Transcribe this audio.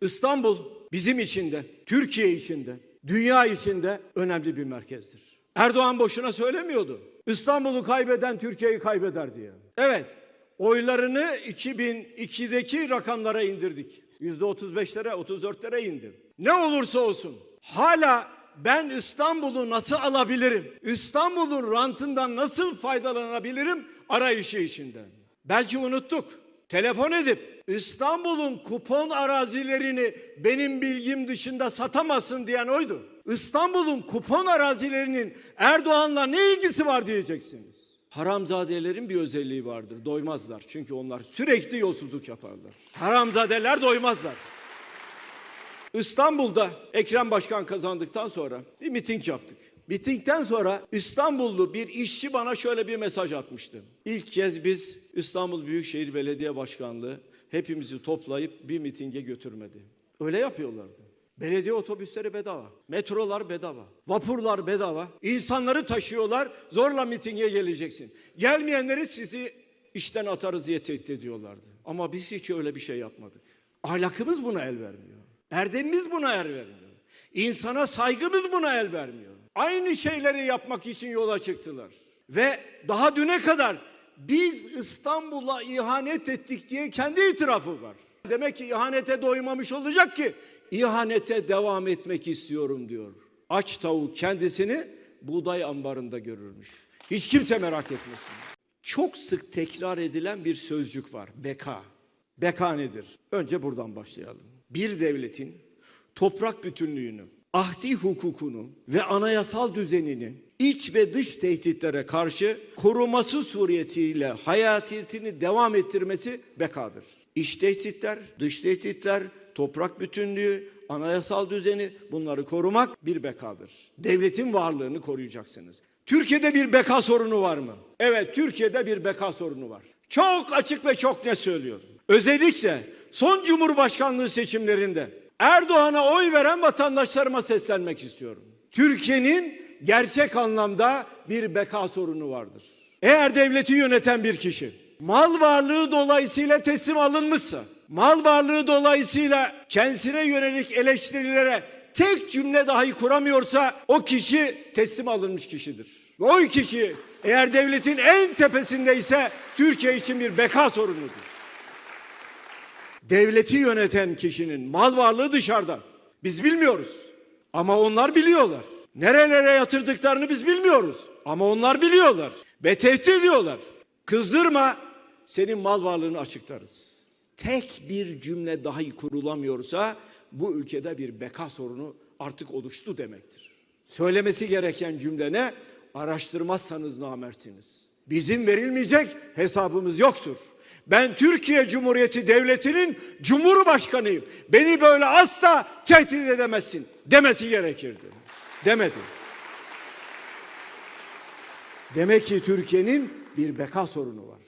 İstanbul bizim için de, Türkiye için de, dünya için de önemli bir merkezdir. Erdoğan boşuna söylemiyordu. İstanbul'u kaybeden Türkiye'yi kaybeder diye. Evet, oylarını 2002'deki rakamlara indirdik. %35'lere, 34'lere indir. Ne olursa olsun hala ben İstanbul'u nasıl alabilirim? İstanbul'un rantından nasıl faydalanabilirim arayışı içinde. Belki unuttuk. Telefon edip İstanbul'un kupon arazilerini benim bilgim dışında satamazsın diyen oydu. İstanbul'un kupon arazilerinin Erdoğan'la ne ilgisi var diyeceksiniz. Haramzadelerin bir özelliği vardır. Doymazlar. Çünkü onlar sürekli yolsuzluk yaparlar. Haramzadeler doymazlar. İstanbul'da Ekrem Başkan kazandıktan sonra bir miting yaptık. Mitingden sonra İstanbullu bir işçi bana şöyle bir mesaj atmıştı. İlk kez biz İstanbul Büyükşehir Belediye Başkanlığı hepimizi toplayıp bir mitinge götürmedi. Öyle yapıyorlardı. Belediye otobüsleri bedava, metrolar bedava, vapurlar bedava. İnsanları taşıyorlar, zorla mitinge geleceksin. Gelmeyenleri sizi işten atarız diye tehdit ediyorlardı. Ama biz hiç öyle bir şey yapmadık. Ahlakımız buna el vermiyor. Erdemimiz buna el vermiyor. İnsana saygımız buna el vermiyor. Aynı şeyleri yapmak için yola çıktılar. Ve daha düne kadar biz İstanbul'a ihanet ettik diye kendi itirafı var. Demek ki ihanete doymamış olacak ki ihanete devam etmek istiyorum diyor. Aç tavuk kendisini buğday ambarında görürmüş. Hiç kimse merak etmesin. Çok sık tekrar edilen bir sözcük var. Beka. Beka nedir? Önce buradan başlayalım. Bir devletin toprak bütünlüğünü, ahdi hukukunu ve anayasal düzenini iç ve dış tehditlere karşı koruması suretiyle hayatiyetini devam ettirmesi bekadır. İç tehditler, dış tehditler, toprak bütünlüğü, anayasal düzeni bunları korumak bir bekadır. Devletin varlığını koruyacaksınız. Türkiye'de bir beka sorunu var mı? Evet, Türkiye'de bir beka sorunu var. Çok açık ve çok net söylüyorum. Özellikle son Cumhurbaşkanlığı seçimlerinde Erdoğan'a oy veren vatandaşlarıma seslenmek istiyorum. Türkiye'nin gerçek anlamda bir beka sorunu vardır. Eğer devleti yöneten bir kişi mal varlığı dolayısıyla teslim alınmışsa, mal varlığı dolayısıyla kendisine yönelik eleştirilere tek cümle dahi kuramıyorsa o kişi teslim alınmış kişidir. Ve o kişi eğer devletin en tepesindeyse Türkiye için bir beka sorunudur. Devleti yöneten kişinin mal varlığı dışarıda. Biz bilmiyoruz. Ama onlar biliyorlar. Nerelere yatırdıklarını biz bilmiyoruz. Ama onlar biliyorlar. Ve tehdit ediyorlar. Kızdırma senin mal varlığını açıklarız. Tek bir cümle dahi kurulamıyorsa bu ülkede bir beka sorunu artık oluştu demektir. Söylemesi gereken cümle ne? Araştırmazsanız namertiniz. Bizim verilmeyecek hesabımız yoktur. Ben Türkiye Cumhuriyeti Devleti'nin Cumhurbaşkanıyım. Beni böyle asla tehdit edemezsin demesi gerekirdi. Demedi. Demek ki Türkiye'nin bir beka sorunu var.